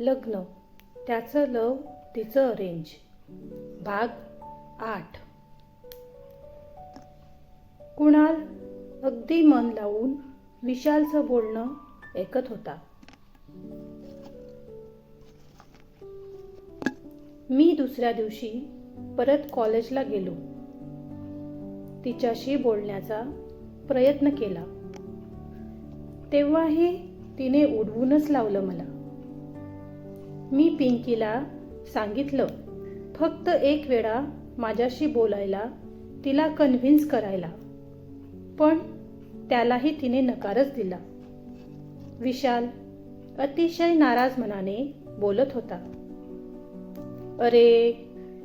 लग्न. त्याचं लव तिचं अरेंज भाग आठ. कुणाल अगदी मन लावून विशालचं बोलणं ऐकत होता. मी दुसऱ्या दिवशी परत कॉलेजला गेलो. तिच्याशी बोलण्याचा प्रयत्न केला. तेव्हाही तिने उडवूनच लावलं मला. मी पिंकीला सांगितलं. फक्त एक वेळा माझ्याशी बोलायला तिला कन्व्हिन्स करायला. पण त्यालाही तिने नकारच दिला. विशाल अतिशय नाराज मनाने बोलत होता. अरे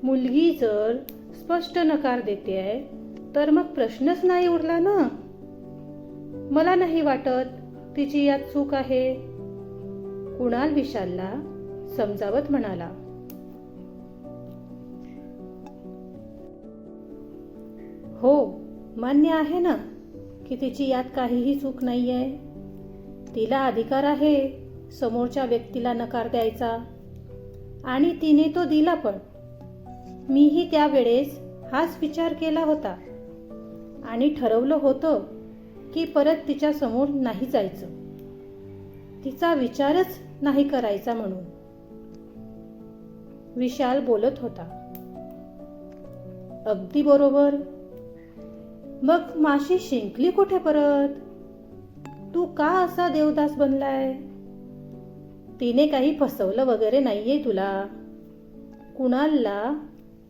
मुलगी जर स्पष्ट नकार देते आहे तर मग प्रश्नच नाही उरला ना? मला नाही वाटत तिची यात चूक आहे. कुणाल विशालला समजावत म्हणाला. हो मान्य आहे ना की तिची यात काहीही चूक नाही आहे तिला अधिकार आहे समोरच्या व्यक्तीला नकार द्यायचा. आणि तिने तो दिला पण. मीही त्यावेळेस हाच विचार केला होता. आणि ठरवलं होतं की परत तिच्या समोर नाही जायचं. तिचा विचारच नाही करायचा म्हणून. विशाल बोलत होता. अगदी बरोबर. मग माशी शिंकली कुठे परत? तू का असा देवदास बनलाय? तिने काही फसवलं वगैरे नाहीये तुला. कुणालला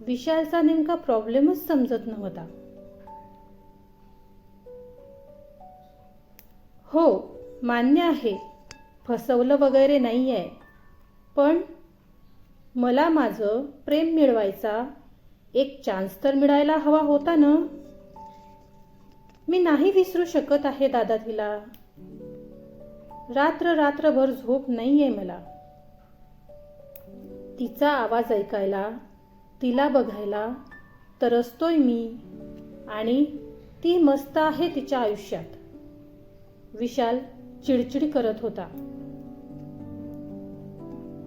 विशालचा नेमका प्रॉब्लेमच समजत नव्हता. हो मान्य आहे. फसवलं वगैरे नाही आहे पण मला माझं प्रेम मिळवायचा एक चान्स तर मिळायला हवा होता ना? मी नाही विसरू शकत आहे दादा तिला. रात्र रात्रभर झोप नाही आहे मला. तिचा आवाज ऐकायला तिला बघायला तरसतोय मी आणि ती मस्त आहे तिच्या आयुष्यात. विशाल चिडचिड करत होता.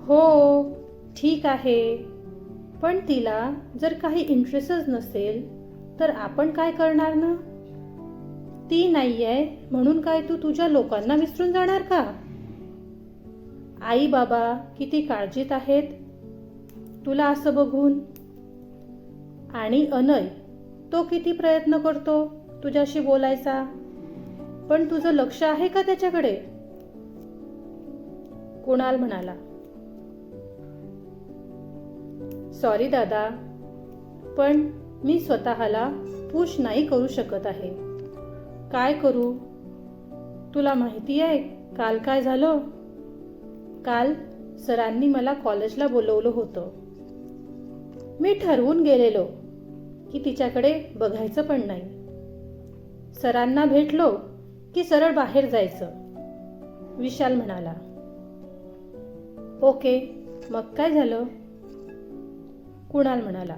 हो ठीक आहे. पण तिला जर काही इंटरेस्टच नसेल तर आपण काय करणार ना? ती नाही आहे म्हणून काय तू तुझ्या लोकांना विसरून जाणार का? आई बाबा किती काळजीत आहेत? तुला असं बघून. आणि अनय तो किती प्रयत्न करतो तुझ्याशी बोलायचा? पण तुझं लक्ष आहे का त्याच्याकडे? कुणाल म्हणाला. सॉरी दादा. पण मी स्वतःला पुश नाही करू शकत आहे. काय करू? तुला माहिती आहे काल काय झालं? काल सरांनी मला कॉलेजला बोलवलं होतं. मी ठरवून गेलेलो की तिच्याकडे बघायचं पण नाही. सरांना भेटलो की सरळ बाहेर जायचं विशाल म्हणाला. ओके मग काय झालं? कुणाल म्हणाला.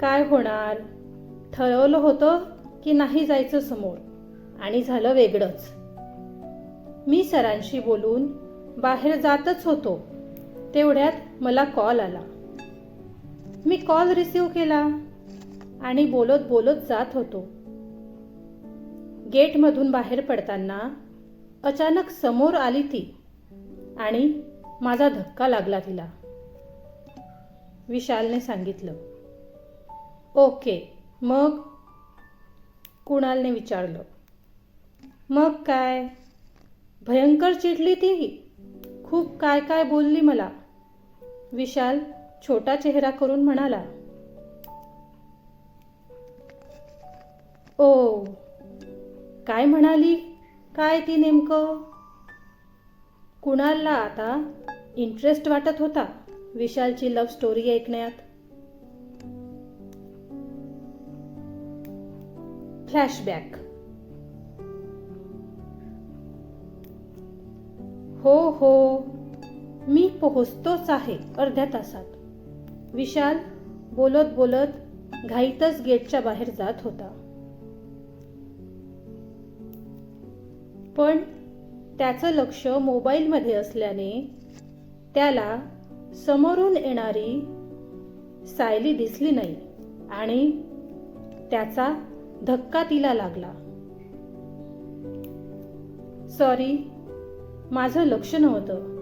काय होणार? ठरवलं होतं की नाही जायचं समोर आणि झालं वेगळंच. मी सरांशी बोलून बाहेर जातच होतो. तेवढ्यात मला कॉल आला. मी कॉल रिसीव्ह केला आणि बोलत बोलत जात होतो. गेटमधून बाहेर पडताना अचानक समोर आली ती आणि माझा धक्का लागला तिला. विशालने सांगितलं. ओके मग? कुणालने विचारलं. मग काय? भयंकर चिडली ती. खूप काय काय बोलली मला. विशाल छोटा चेहरा करून म्हणाला. ओ काय म्हणाली? काय ती नेमकं? कुणालला आता इंटरेस्ट वाटत होता. विशालची लव्ह स्टोरी ऐकण्यात. फ्लॅशबॅक हो हो. मी पोहोचतोच आहे अर्ध्या तासात. विशाल बोलत बोलत घाईतच गेटच्या बाहेर जात होता. पण त्याचं लक्ष मोबाईलमध्ये असल्याने त्याला समोरून येणारी सायली दिसली नाही आणि त्याचा धक्का तिला लागला. सॉरी माझं लक्ष नव्हतं.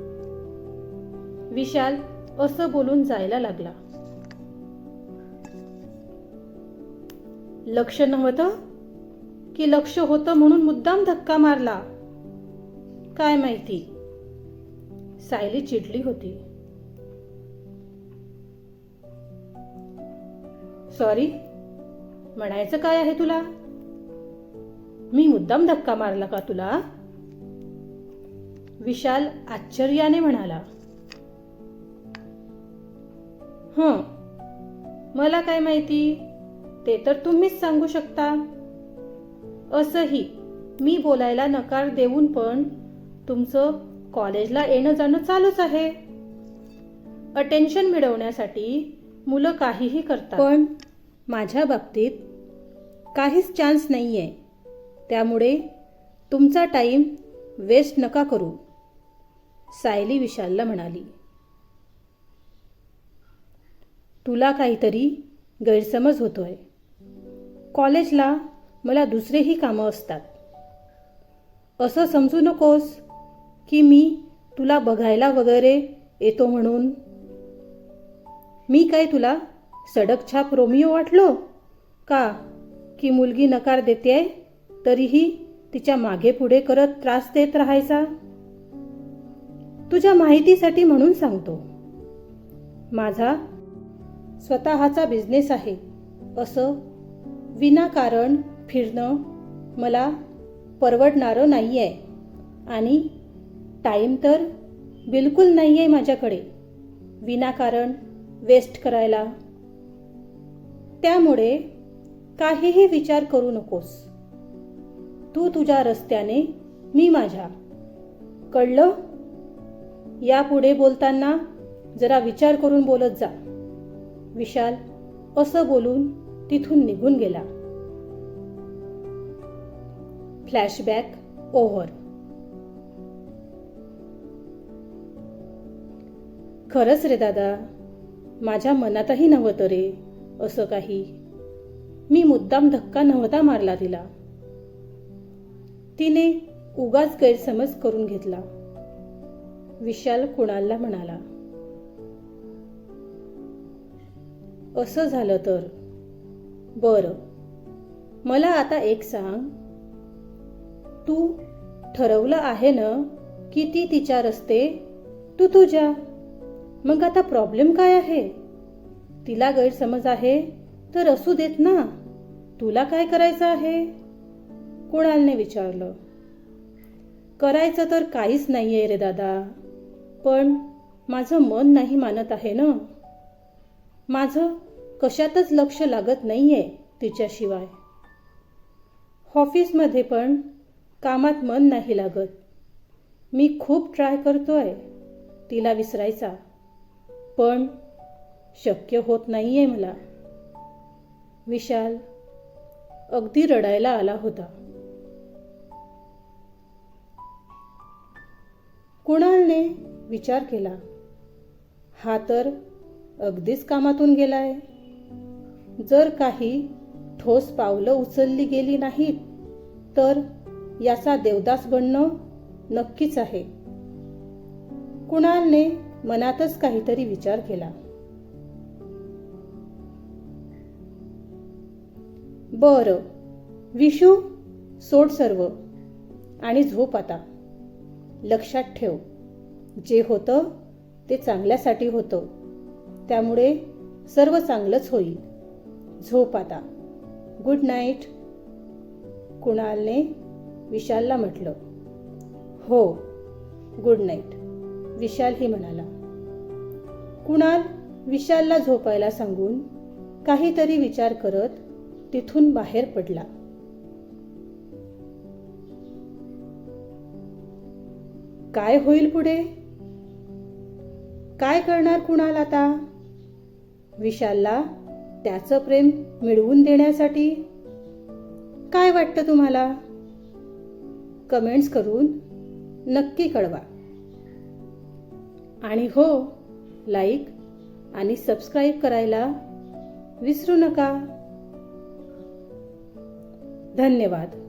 विशाल असं बोलून जायला लागला. लक्ष नव्हतं? की लक्ष होतं म्हणून मुद्दाम धक्का मारला? काय माहिती? सायली चिडली होती. सॉरी. म्हणायचं काय आहे तुला? मी मुद्दाम धक्का मारला का तुला? विशाल आश्चर्याने म्हणाला. हं मला काय माहिती? ते तर तुम्हीच सांगू शकता. असंही मी बोलायला नकार देऊन पण तुमचं कॉलेजला येणं जाणं चालूच आहे. अटेन्शन मिळवण्यासाठी मुलं काहीही करतात. पण माझ्या बाबतीत काहीच चान्स नाही आहे त्यामुळे तुमचा टाईम वेस्ट नका करू सायली विशालला म्हणाली. तुला काहीतरी गैरसमज होतोय. कॉलेजला मला दुसरेही कामं असतात. असं समजू नकोस की मी तुला बघायला वगैरे येतो म्हणून. मी काय तुला सडक छाप रोमिओ वाटलो? का? की मुलगी नकार देते तरीही तिच्यामागे पुढे करत त्रास देत राहायचा? तुझ्या माहितीसाठी म्हणून सांगतो. माझा स्वतःचा बिझनेस आहे. असं विनाकारण फिरणं मला परवडणारं नाही आहे आणि टाईम तर बिलकुल नाही आहे माझ्याकडे. विनाकारण वेस्ट करायला. त्यामुळे काहीही विचार करू नकोस. तू तुझ्या रस्त्याने मी माझ्या. कळलं? यापुढे बोलताना जरा विचार करून बोलत जा. विशाल असं बोलून तिथून निघून गेला. Flashback over. खरंच रे दादा माझ्या मनातही नव्हतं रे. असं काही. मी मुद्दाम धक्का नव्हता मारला तिला. तिने उगाच गैरसमज करून घेतला. विशाल कुणालला म्हणाला असं झालं तर. बरं. मला आता एक सांग. तू ठरवलं आहे ना की ती तिच्या रस्ते तू तुझ्या मग आता प्रॉब्लेम काय आहे? तिला गैरसमज आहे तर असू देत ना. तुला काय करायचं आहे? कुणालने विचारलं. करायचं तर काहीच नाही आहे रे दादा. पण माझं मन नाही मानत आहे ना. माझं कशातच लक्ष लागत नाही आहे तिच्याशिवाय. ऑफिसमध्ये पण कामात मन नाही लागत. मी खूप ट्राय करतोय तिला विसरायचा. पण शक्य होत नाही आहे मला. विशाल अगदी रडायला आला होता. कुणालने विचार केला हा तर अगदीच कामातून गेलाय. जर काही ठोस पावलं उचलली गेली नाहीत तर याचा देवदास बनणं नक्कीच आहे. कुणालने मनातच काहीतरी विचार केला. बर. विशू सोड सर्व. आणि झोप आता. लक्षात ठेव. जे होतं ते चांगल्यासाठी होतं. त्यामुळे सर्व चांगलंच होईल. झोप आता. गुड नाईट कुणालने विशालला म्हटलं. हो गुड नाईट विशालही म्हणाला. कुणाल विशालला झोपायला सांगून काहीतरी विचार करत तिथून बाहेर पडला. काय होईल पुढे? काय करणार कुणाल आता? विशालला त्याचं प्रेम मिळवून देण्यासाठी काय वाटतं तुम्हाला? कमेंट्स करून नक्की कळवा. आणि हो लाईक आणि सबस्क्राईब करायला विसरू नका. धन्यवाद.